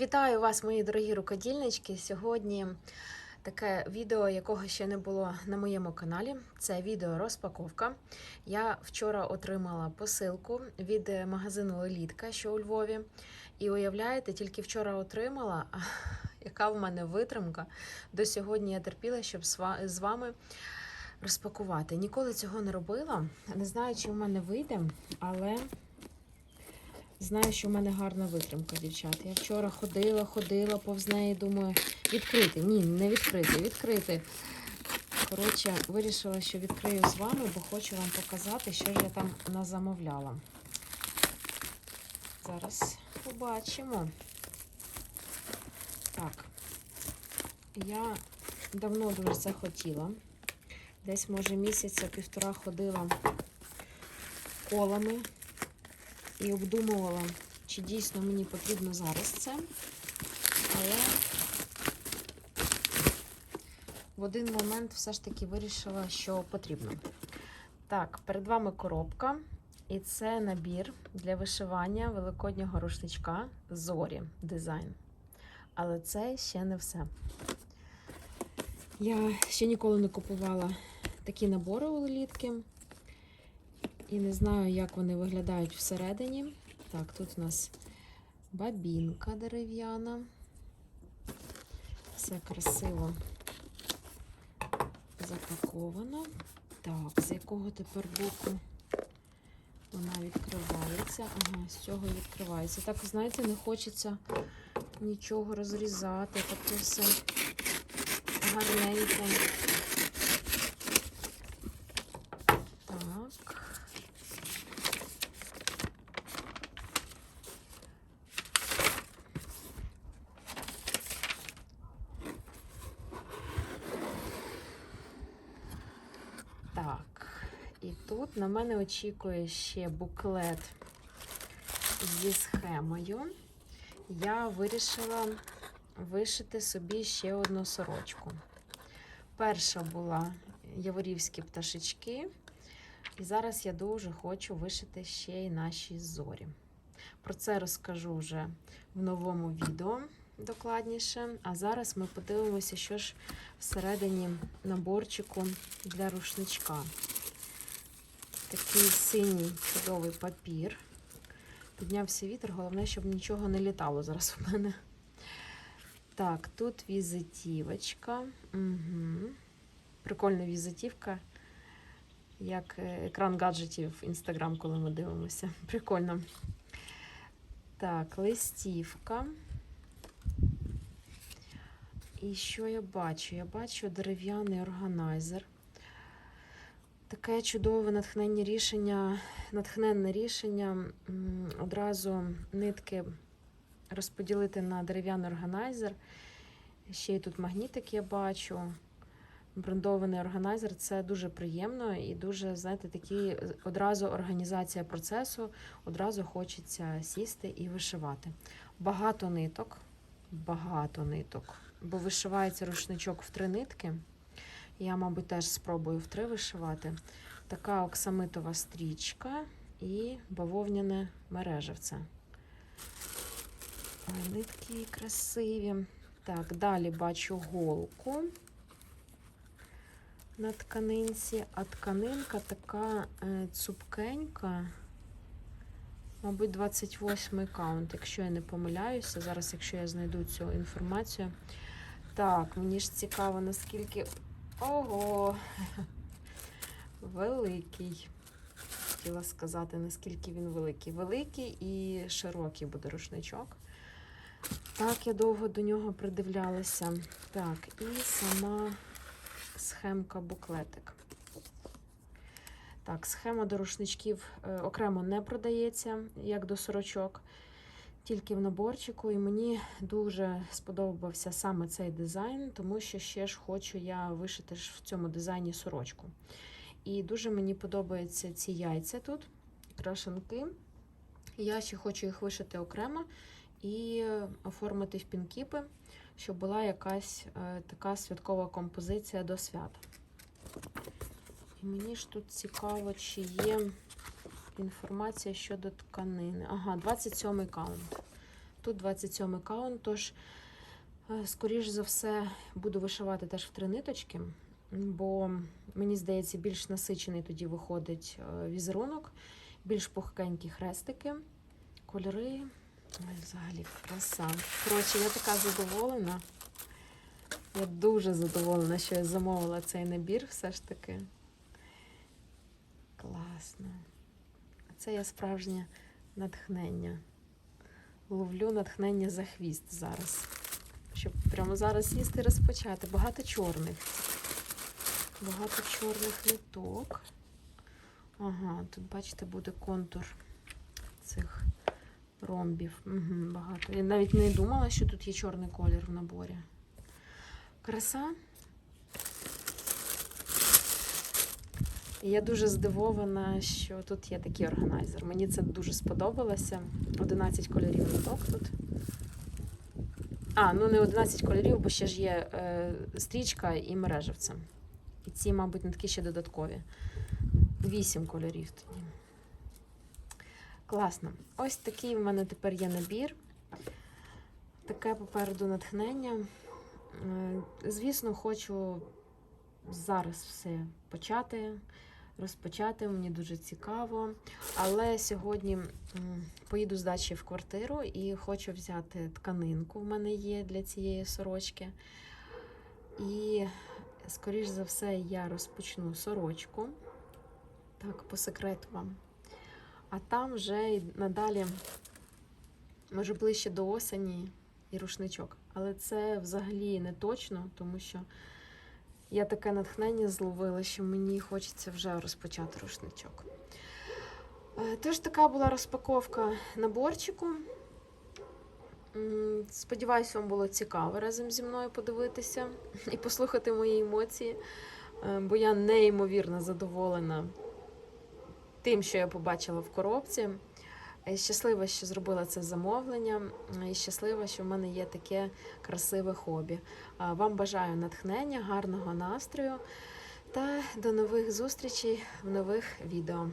Вітаю вас, мої дорогі рукодільнички. Сьогодні таке відео, якого ще не було на моєму каналі. Це відео розпаковка. Я вчора отримала посилку від магазину Лелітка, що у Львові. І уявляєте, тільки вчора отримала, яка в мене витримка. До сьогодні я терпіла, щоб з вами розпакувати. Ніколи цього не робила. Не знаю, чи в мене вийде, але. Знаю, що в мене гарна витримка, дівчата. Я вчора ходила, ходила повз неї, думаю, відкрити. Ні, не відкрити, відкрити. Коротше, вирішила, що відкрию з вами, бо хочу вам показати, що ж я там назамовляла. Зараз побачимо. Так, я давно дуже це хотіла. Десь, може, місяця-півтора ходила колами і обдумувала, чи дійсно мені потрібно зараз це. Але в один момент все ж таки вирішила, що потрібно. Так, перед вами коробка, і це набір для вишивання великоднього рушничка Зорі дизайн. Але це ще не все. Я ще ніколи не купувала такі набори у лелітки. І не знаю, як вони виглядають всередині. Так, тут у нас бабінка дерев'яна. Все красиво запаковано. Так, з якого тепер боку вона відкривається? Ага, з цього відкривається. Так, знаєте, не хочеться нічого розрізати. Таке все гарненьке. Так. Так, і тут на мене очікує ще буклет зі схемою. Я вирішила вишити собі ще одну сорочку. Перша була яворівські пташечки. І зараз я дуже хочу вишити ще й наші зорі. Про це розкажу вже в новому відео докладніше. А зараз ми подивимося, що ж всередині наборчику для рушничка. Такий синій чудовий папір. Піднявся вітер, головне, щоб нічого не літало зараз у мене. Так, тут візитівочка. Угу. Прикольна візитівка, як е, екран гаджетів Instagram, коли ми дивимося. Прикольно. Так, листівка. І що я бачу? Я бачу дерев'яний органайзер. Таке чудове натхненне рішення, натхненне рішення одразу нитки розподілити на дерев'яний органайзер. Ще й тут магнітик я бачу. Брендований органайзер це дуже приємно і дуже, знаєте, такі одразу організація процесу, одразу хочеться сісти і вишивати. Багато ниток, багато ниток, бо вишивається рушничок в три нитки. Я, мабуть, теж спробую в три вишивати. Така оксамитова стрічка і бавовняне мережевце. Нитки красиві. Так, далі бачу голку на тканинці, а тканинка така е, цупкенька. Мабуть, 28 каунт, якщо я не помиляюся. Зараз, якщо я знайду цю інформацію. Так, мені ж цікаво, наскільки. Ого! Великий. Хотіла сказати, наскільки він великий. Великий і широкий буде рушничок. Так, я довго до нього придивлялася. Так, і сама схемка буклетик. Так, схема до рушничків е, окремо не продається, як до сорочок, тільки в наборчику. І мені дуже сподобався саме цей дизайн, тому що ще ж хочу я вишити ж в цьому дизайні сорочку. І дуже мені подобаються ці яйця тут, крашенки. Я ще хочу їх вишити окремо і оформити в пінкіпи, щоб була якась е, така святкова композиція до свята. І мені ж тут цікаво, чи є інформація щодо тканини. Ага, 27 каунт. Тут 27 каунт, тож, е, скоріш за все, буду вишивати теж в три ниточки, бо мені здається, більш насичений тоді виходить е, візерунок, більш пухкенькі хрестики, кольори. Ой, взагалі краса. Коротше, я така задоволена. Я дуже задоволена, що я замовила цей набір все ж таки. Класно. Це я справжнє натхнення. Ловлю натхнення за хвіст зараз. Щоб прямо зараз сісти і розпочати. Багато чорних. Багато чорних ниток. Ага, тут, бачите, буде контур цих ромбів. Угу, багато. Я навіть не думала, що тут є чорний колір в наборі. Краса. Я дуже здивована, що тут є такий органайзер. Мені це дуже сподобалося. 11 кольорів ниток тут. А, ну не 11 кольорів, бо ще ж є е, стрічка і мережевця. І ці, мабуть, нитки ще додаткові. 8 кольорів тоді. Класно. Ось такий в мене тепер є набір. Таке попереду натхнення. Е, Звісно, хочу зараз все почати, розпочати. Мені дуже цікаво. Але сьогодні поїду з дачі в квартиру і хочу взяти тканинку. В мене є для цієї сорочки. І, скоріш за все, я розпочну сорочку. Так, по секрету вам. А там вже й надалі, може, ближче до осені і рушничок. Але це взагалі не точно, тому що я таке натхнення зловила, що мені хочеться вже розпочати рушничок. Е, Тож така була розпаковка наборчику. М, Сподіваюся, вам було цікаво разом зі мною подивитися і послухати мої емоції, Е, бо я неймовірно задоволена тим, що я побачила в коробці. Е, Щаслива, що зробила це замовлення, і щаслива, що в мене є таке красиве хобі. Вам бажаю натхнення, гарного настрою та до нових зустрічей в нових відео.